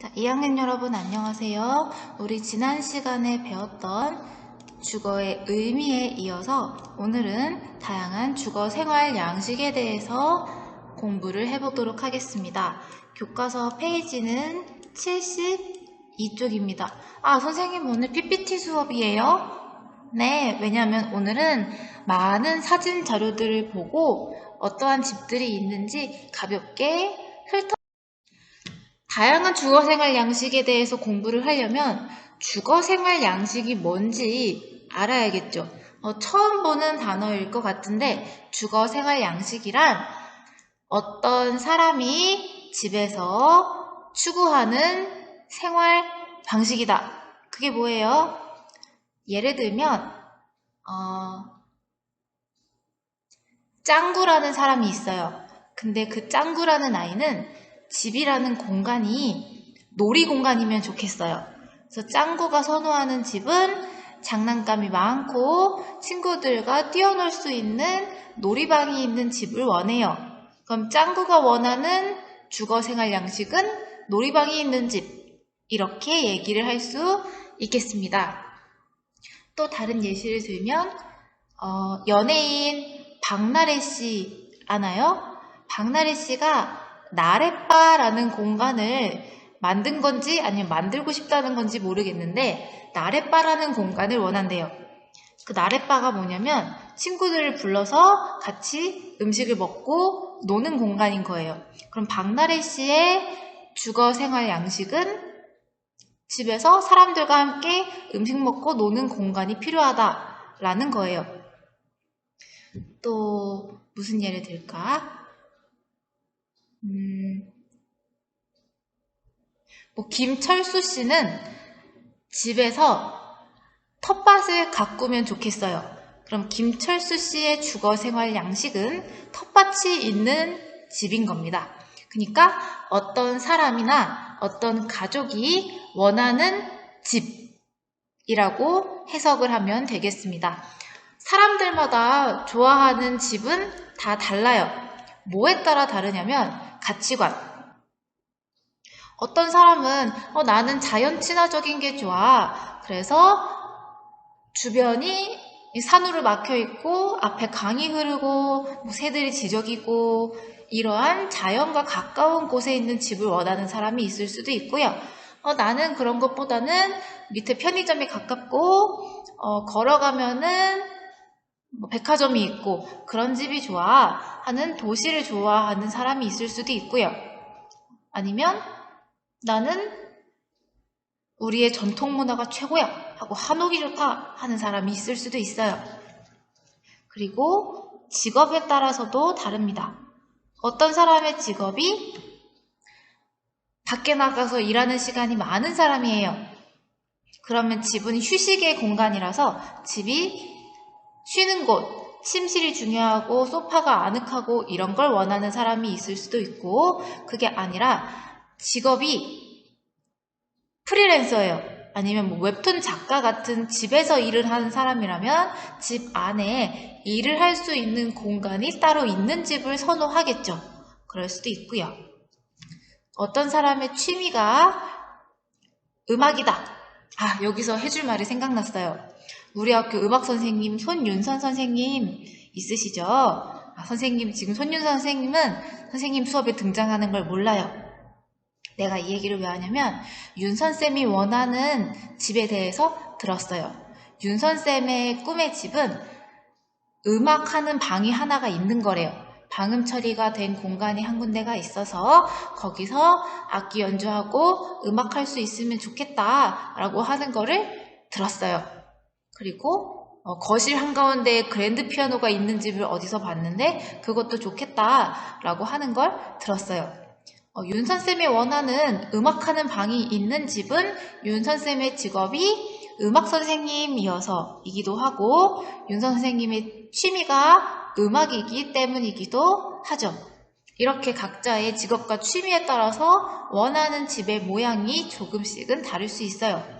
자, 2학년 여러분 안녕하세요. 우리 지난 시간에 배웠던 주거의 의미에 이어서 오늘은 다양한 주거 생활 양식에 대해서 공부를 해보도록 하겠습니다. 교과서 페이지는 72쪽입니다. 아, 선생님 오늘 PPT 수업이에요? 네, 왜냐하면 오늘은 많은 사진 자료들을 보고 어떠한 집들이 있는지 가볍게 훑어 다양한 주거 생활 양식에 대해서 공부를 하려면 주거 생활 양식이 뭔지 알아야겠죠. 어, 처음 보는 단어일 것 같은데 주거 생활 양식이란 어떤 사람이 집에서 추구하는 생활 방식이다. 그게 뭐예요? 예를 들면 어, 짱구라는 사람이 있어요. 근데 그 짱구라는 아이는 집이라는 공간이 놀이 공간이면 좋겠어요. 그래서 짱구가 선호하는 집은 장난감이 많고 친구들과 뛰어놀 수 있는 놀이방이 있는 집을 원해요. 그럼 짱구가 원하는 주거 생활 양식은 놀이방이 있는 집. 이렇게 얘기를 할 수 있겠습니다. 또 다른 예시를 들면 어, 연예인 박나래 씨 아나요? 박나래 씨가 나래바라는 공간을 만든 건지 아니면 만들고 싶다는 건지 모르겠는데 나래바라는 공간을 원한대요. 그 나래바가 뭐냐면 친구들을 불러서 같이 음식을 먹고 노는 공간인 거예요. 그럼 박나래 씨의 주거 생활 양식은 집에서 사람들과 함께 음식 먹고 노는 공간이 필요하다라는 거예요. 또 무슨 예를 들까? 음, 뭐 김철수 씨는 집에서 텃밭을 가꾸면 좋겠어요. 그럼 김철수 씨의 주거 생활 양식은 텃밭이 있는 집인 겁니다. 그러니까 어떤 사람이나 어떤 가족이 원하는 집이라고 해석을 하면 되겠습니다. 사람들마다 좋아하는 집은 다 달라요. 뭐에 따라 다르냐면 가치관. 어떤 사람은 어, 나는 자연 친화적인 게 좋아. 그래서 주변이 산으로 막혀 있고 앞에 강이 흐르고 뭐 새들이 지저귀고 이러한 자연과 가까운 곳에 있는 집을 원하는 사람이 있을 수도 있고요. 어, 나는 그런 것보다는 밑에 편의점이 가깝고 어, 걸어가면은 뭐 백화점이 있고 그런 집이 좋아 하는 도시를 좋아하는 사람이 있을 수도 있고요. 아니면 나는 우리의 전통 문화가 최고야 하고 한옥이 좋다 하는 사람이 있을 수도 있어요. 그리고 직업에 따라서도 다릅니다. 어떤 사람의 직업이 밖에 나가서 일하는 시간이 많은 사람이에요. 그러면 집은 휴식의 공간이라서 집이 쉬는 곳, 침실이 중요하고 소파가 아늑하고 이런 걸 원하는 사람이 있을 수도 있고 그게 아니라 직업이 프리랜서예요. 아니면 뭐 웹툰 작가 같은 집에서 일을 하는 사람이라면 집 안에 일을 할 수 있는 공간이 따로 있는 집을 선호하겠죠. 그럴 수도 있고요. 어떤 사람의 취미가 음악이다. 아, 여기서 해줄 말이 생각났어요. 우리 학교 음악 선생님 손윤선 선생님 있으시죠? 아, 선생님 지금 손윤선 선생님은 선생님 수업에 등장하는 걸 몰라요. 내가 이 얘기를 왜 하냐면 윤선 쌤이 원하는 집에 대해서 들었어요. 윤선 쌤의 꿈의 집은 음악하는 방이 하나가 있는 거래요. 방음 처리가 된 공간이 한 군데가 있어서 거기서 악기 연주하고 음악할 수 있으면 좋겠다라고 하는 거를 들었어요. 그리고 어, 거실 한가운데에 그랜드 피아노가 있는 집을 어디서 봤는데 그것도 좋겠다라고 하는 걸 들었어요. 어, 윤 선생님이 원하는 음악하는 방이 있는 집은 윤 선생님의 직업이 음악 선생님이어서이기도 하고 윤 선생님의 취미가 음악이기 때문이기도 하죠. 이렇게 각자의 직업과 취미에 따라서 원하는 집의 모양이 조금씩은 다를 수 있어요.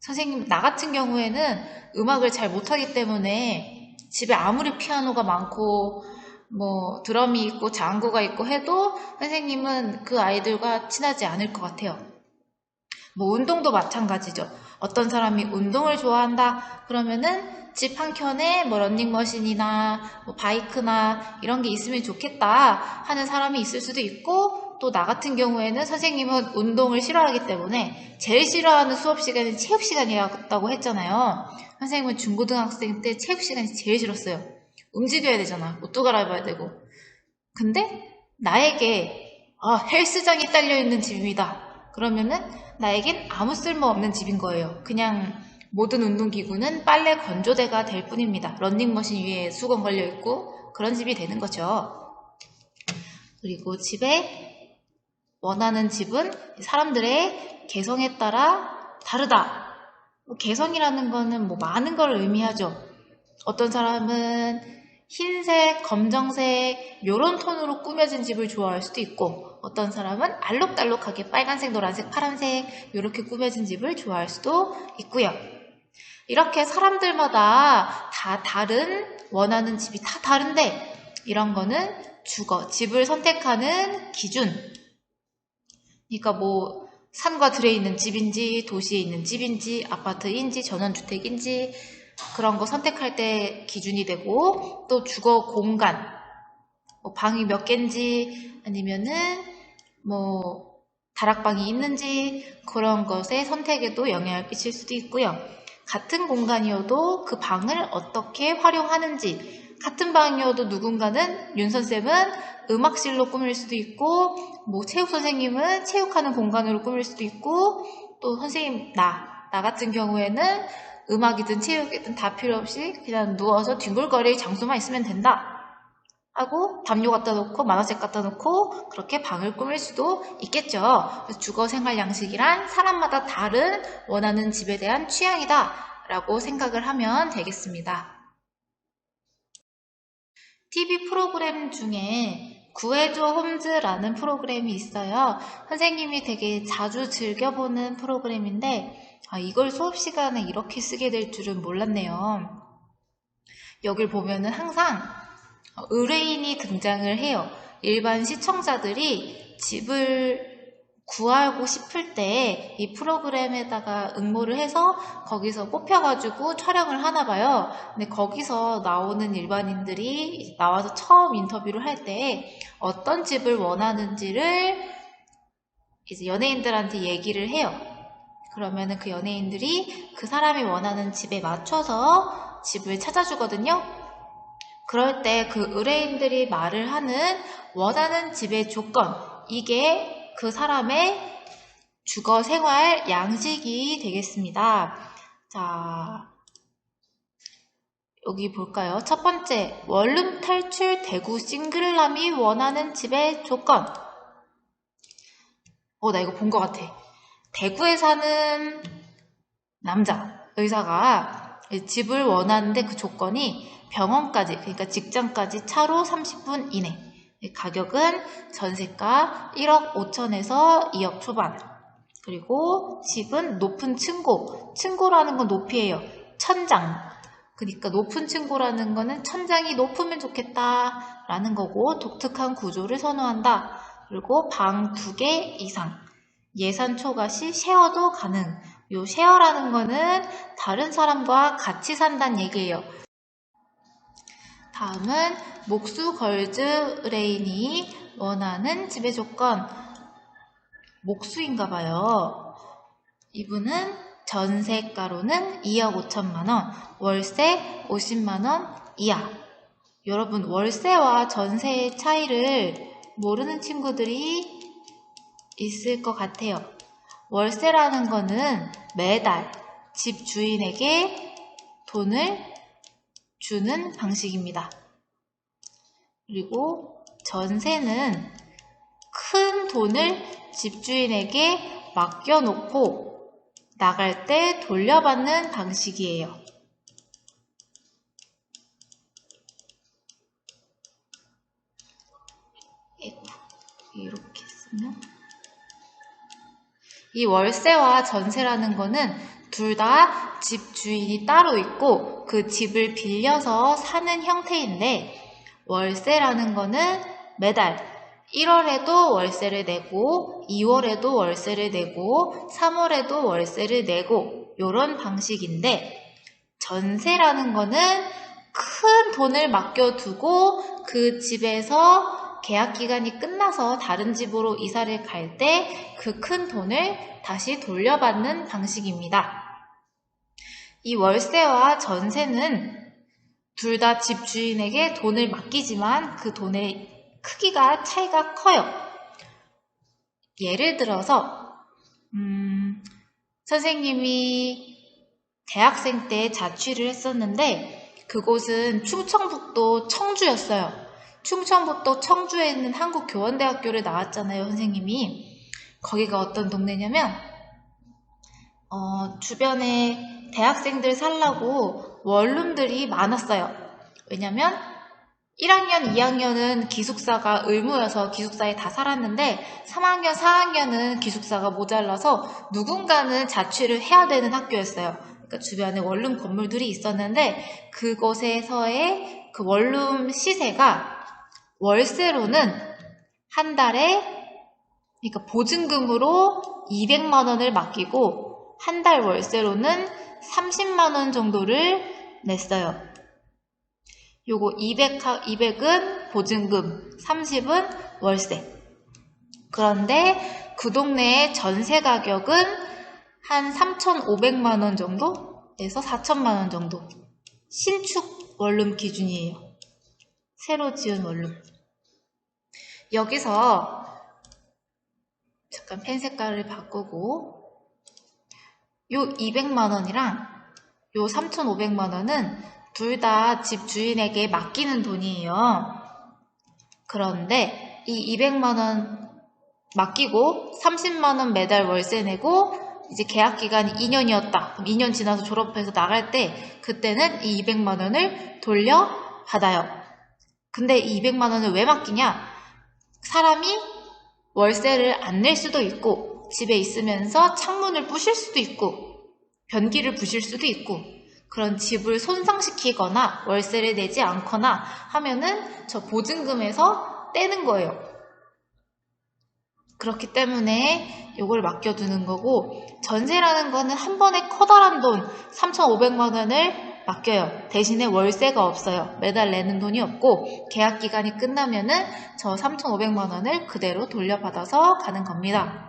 선생님, 나 같은 경우에는 음악을 잘 못하기 때문에 집에 아무리 피아노가 많고 뭐 드럼이 있고 장구가 있고 해도 선생님은 그 아이들과 친하지 않을 것 같아요. 뭐 운동도 마찬가지죠. 어떤 사람이 운동을 좋아한다 그러면은 집 한켠에 뭐 런닝머신이나 뭐 바이크나 이런 게 있으면 좋겠다 하는 사람이 있을 수도 있고 또 나 같은 경우에는 선생님은 운동을 싫어하기 때문에 제일 싫어하는 수업 시간이 체육 시간이었다고 했잖아요. 선생님은 중고등학생 때 체육 시간이 제일 싫었어요. 움직여야 되잖아. 옷도 갈아입어야 되고. 근데 나에게 아, 헬스장이 딸려 있는 집입니다. 그러면은 나에겐 아무 쓸모 없는 집인 거예요. 그냥 모든 운동기구는 빨래 건조대가 될 뿐입니다. 런닝머신 위에 수건 걸려 있고 그런 집이 되는 거죠. 그리고 집에 원하는 집은 사람들의 개성에 따라 다르다. 뭐 개성이라는 거는 뭐 많은 걸 의미하죠. 어떤 사람은 흰색, 검정색 이런 톤으로 꾸며진 집을 좋아할 수도 있고 어떤 사람은 알록달록하게 빨간색, 노란색, 파란색 이렇게 꾸며진 집을 좋아할 수도 있고요. 이렇게 사람들마다 다 다른 원하는 집이 다 다른데 이런 거는 주거, 집을 선택하는 기준. 그러니까 뭐 산과 들에 있는 집인지 도시에 있는 집인지 아파트인지 전원주택인지 그런 거 선택할 때 기준이 되고 또 주거 공간 뭐 방이 몇 개인지 아니면은 뭐 다락방이 있는지 그런 것의 선택에도 영향을 끼칠 수도 있고요. 같은 공간이어도 그 방을 어떻게 활용하는지 같은 방이어도 누군가는 윤 선생은 음악실로 꾸밀 수도 있고 뭐 체육 선생님은 체육하는 공간으로 꾸밀 수도 있고 또 선생님 나 나 같은 경우에는 음악이든 체육이든 다 필요 없이 그냥 누워서 뒹굴거릴 장소만 있으면 된다. 하고 담요 갖다 놓고 만화책 갖다 놓고 그렇게 방을 꾸밀 수도 있겠죠. 주거 생활 양식이란 사람마다 다른 원하는 집에 대한 취향이다 라고 생각을 하면 되겠습니다. TV 프로그램 중에 구해줘 홈즈라는 프로그램이 있어요. 선생님이 되게 자주 즐겨보는 프로그램인데 아, 이걸 수업 시간에 이렇게 쓰게 될 줄은 몰랐네요. 여길 보면은 항상 의뢰인이 등장을 해요. 일반 시청자들이 집을 구하고 싶을 때이 프로그램에다가 응모를 해서 거기서 뽑혀가지고 촬영을 하나 봐요. 근데 거기서 나오는 일반인들이 나와서 처음 인터뷰를 할 때 어떤 집을 원하는지를 이제 연예인들한테 얘기를 해요. 그러면은 그 연예인들이 그 사람이 원하는 집에 맞춰서 집을 찾아주거든요. 그럴 때 그 의뢰인들이 말을 하는 원하는 집의 조건, 이게 그 사람의 주거 생활 양식이 되겠습니다. 자, 여기 볼까요? 첫 번째, 원룸 탈출 대구 싱글남이 원하는 집의 조건. 어, 나 이거 본 것 같아. 대구에 사는 남자 의사가 집을 원하는데 그 조건이 병원까지 그러니까 직장까지 차로 30분 이내 가격은 전세가 1억 5천에서 2억 초반. 그리고 집은 높은 층고. 층고라는 건 높이에요. 천장. 그러니까 높은 층고라는 거는 천장이 높으면 좋겠다라는 거고 독특한 구조를 선호한다. 그리고 방 두 개 이상. 예산 초과 시 쉐어도 가능. 요 쉐어라는 거는 다른 사람과 같이 산다는 얘기예요. 다음은 목수 걸즈 레인이 원하는 지배 조건. 목수인가 봐요. 이분은 전세가로는 2억 5천만 원, 월세 50만 원 이하. 여러분 월세와 전세의 차이를 모르는 친구들이 있을 것 같아요. 월세라는 거는 매달 집 주인에게 돈을 주는 방식입니다. 그리고 전세는 큰 돈을 집주인에게 맡겨놓고 나갈 때 돌려받는 방식이에요. 이렇게 쓰면 이 월세와 전세라는 거는 둘 다 집 주인이 따로 있고 그 집을 빌려서 사는 형태인데 월세라는 거는 매달 1월에도 월세를 내고 2월에도 월세를 내고 3월에도 월세를 내고 요런 방식인데 전세라는 거는 큰 돈을 맡겨두고 그 집에서 계약 기간이 끝나서 다른 집으로 이사를 갈 때 그 큰 돈을 다시 돌려받는 방식입니다. 이 월세와 전세는 둘 다 집 주인에게 돈을 맡기지만 그 돈의 크기가 차이가 커요. 예를 들어서 음, 선생님이 대학생 때 자취를 했었는데 그곳은 충청북도 청주였어요. 충청북도 청주에 있는 한국교원대학교를 나왔잖아요, 선생님이. 거기가 어떤 동네냐면 어, 주변에 대학생들 살라고 원룸들이 많았어요. 왜냐면 1학년, 2학년은 기숙사가 의무여서 기숙사에 다 살았는데 3학년, 4학년은 기숙사가 모자라서 누군가는 자취를 해야 되는 학교였어요. 그러니까 주변에 원룸 건물들이 있었는데 그곳에서의 그 원룸 시세가 월세로는 한 달에 그러니까 보증금으로 200만 원을 맡기고 한 달 월세로는 30만 원 정도를 냈어요. 요거 200, 200은 보증금, 30은 월세. 그런데 그 동네의 전세 가격은 한 3,500만 원 정도 에서 4천만 원 정도. 신축 원룸 기준이에요. 새로 지은 원룸. 여기서 잠깐 펜 색깔을 바꾸고 요 200만 원이랑 요 3,500만 원은 둘 다 집 주인에게 맡기는 돈이에요. 그런데 이 200만 원 맡기고 30만 원 매달 월세 내고 이제 계약 기간이 2년이었다. 그럼 2년 지나서 졸업해서 나갈 때 그때는 이 200만 원을 돌려 받아요. 근데 이 200만 원을 왜 맡기냐? 사람이 월세를 안 낼 수도 있고 집에 있으면서 창문을 부실 수도 있고 변기를 부실 수도 있고 그런 집을 손상시키거나 월세를 내지 않거나 하면은 저 보증금에서 떼는 거예요. 그렇기 때문에 이걸 맡겨두는 거고 전세라는 거는 한 번에 커다란 돈 3,500만 원을 맡겨요. 대신에 월세가 없어요. 매달 내는 돈이 없고 계약 기간이 끝나면은 저 3,500만 원을 그대로 돌려받아서 가는 겁니다.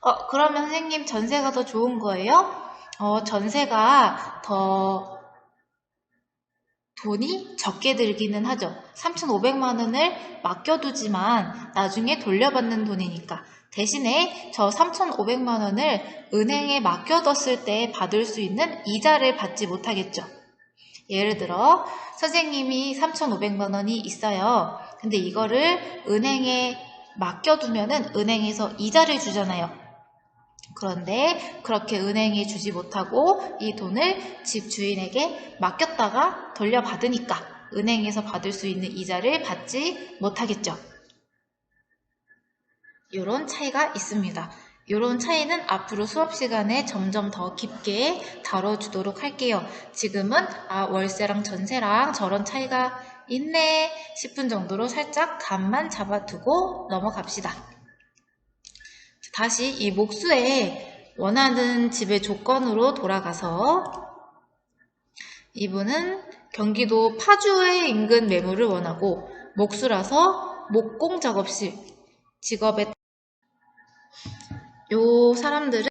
어, 그러면 선생님 전세가 더 좋은 거예요? 어, 전세가 더 돈이 적게 들기는 하죠. 3,500만 원을 맡겨두지만 나중에 돌려받는 돈이니까. 대신에 저 3,500만 원을 은행에 맡겨뒀을 때 받을 수 있는 이자를 받지 못하겠죠. 예를 들어 선생님이 3,500만 원이 있어요. 근데 이거를 은행에 맡겨두면은 은행에서 이자를 주잖아요. 그런데 그렇게 은행에 주지 못하고 이 돈을 집 주인에게 맡겼다가 돌려받으니까 은행에서 받을 수 있는 이자를 받지 못하겠죠. 이런 차이가 있습니다. 이런 차이는 앞으로 수업 시간에 점점 더 깊게 다뤄주도록 할게요. 지금은 아 월세랑 전세랑 저런 차이가 있네 싶은 정도로 살짝 감만 잡아두고 넘어갑시다. 다시 이 목수의 원하는 집의 조건으로 돌아가서 이분은 경기도 파주의 인근 매물을 원하고 목수라서 목공 작업실 직업에 요 사람들은